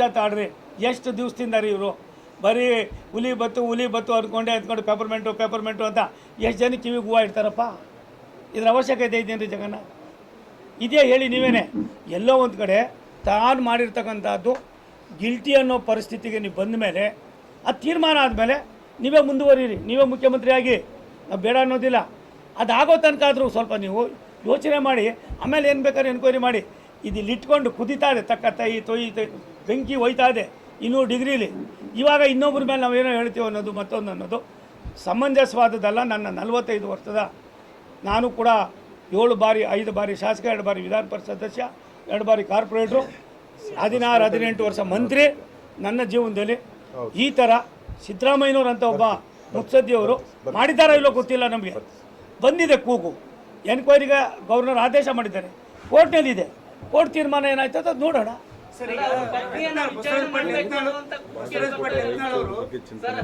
ಪಂಚಾಯತ್ ಆಡ್ರಿ. ಎಷ್ಟು ದಿವಸದಿಂದ ರೀ ಇವರು? ಬರೀ ಹುಲಿ ಬತ್ತು ಹುಲಿ ಬತ್ತು ಅಂದ್ಕೊಂಡೆ ಅಂದ್ಕೊಂಡು ಪೇಪರ್ಮೆಂಟು ಪೇಪರ್ಮೆಂಟು ಅಂತ ಎಷ್ಟು ಜನ ಕಿವಿಗೆ ಹೂವು ಇಡ್ತಾರಪ್ಪ? ಇದ್ರ ಅವಶ್ಯಕತೆ ಇದೆಯೇನ್ರಿ ಜಗನ್ನ? ಇದೇ ಹೇಳಿ ನೀವೇನೆ. ಎಲ್ಲೋ ಒಂದು ಕಡೆ ತಾನು ಮಾಡಿರ್ತಕ್ಕಂಥದ್ದು ಗಿಲ್ಟಿ ಅನ್ನೋ ಪರಿಸ್ಥಿತಿಗೆ ನೀವು ಬಂದ ಮೇಲೆ, ಆ ತೀರ್ಮಾನ ಆದಮೇಲೆ ನೀವೇ ಮುಂದುವರಿರಿ. ನೀವೇ ಮುಖ್ಯಮಂತ್ರಿಯಾಗಿ. ನಾವು ಬೇಡ ಅನ್ನೋದಿಲ್ಲ. ಅದಾಗೋ ತನಕ ಆದರೂ ಸ್ವಲ್ಪ ನೀವು ಯೋಚನೆ ಮಾಡಿ, ಆಮೇಲೆ ಏನು ಬೇಕಾದ್ರೆ ಎನ್ಕ್ವೈರಿ ಮಾಡಿ. ಇದಿಲ್ಲಿ ಇಲ್ಲಿ ಇಟ್ಕೊಂಡು ಕುದಿತಾ ಇದೆ ತಕ್ಕ ತೈ ತೊಯ್. ಬೆಂಕಿ ಹೋಯ್ತಾ ಇದೆ. ಇನ್ನೂ ಡಿಗ್ರಿಲಿ ಇವಾಗ ಇನ್ನೊಬ್ಬರ ಮೇಲೆ ನಾವೇನೋ ಹೇಳ್ತೀವಿ ಅನ್ನೋದು, ಮತ್ತೊಂದು ಅನ್ನೋದು. ಸಮಂಜಸವಾದದ್ದಲ್ಲ, ನನ್ನ ನಲವತ್ತೈದು ವರ್ಷದ ನಾನು ಕೂಡ ಏಳು ಬಾರಿ, ಐದು ಬಾರಿ ಶಾಸಕ, ಎರಡು ಬಾರಿ ವಿಧಾನ ಪರಿಷತ್ ಸದಸ್ಯ, ಎರಡು ಬಾರಿ ಕಾರ್ಪೊರೇಟ್ರು, ಹದಿನಾರು, ಹದಿನೆಂಟು ವರ್ಷ ಮಂತ್ರಿ ನನ್ನ ಜೀವನದಲ್ಲಿ. ಈ ಥರ ಅಂತ ಒಬ್ಬ ಮುತ್ಸದ್ದಿಯವರು ಮಾಡಿದ್ದಾರೋ ಇಲ್ಲೋ ಗೊತ್ತಿಲ್ಲ ನಮಗೆ. ಬಂದಿದೆ ಕೂಗು. ಎನ್ಕ್ವೈರಿಗೆ ಗವರ್ನರ್ ಆದೇಶ ಮಾಡಿದ್ದಾರೆ. ಕೋರ್ಟ್ನಲ್ಲಿದೆ. ಕೋರ್ಟ್ ತೀರ್ಮಾನ ಏನಾಯ್ತು ಅದು ನೋಡೋಣ. ಸರ್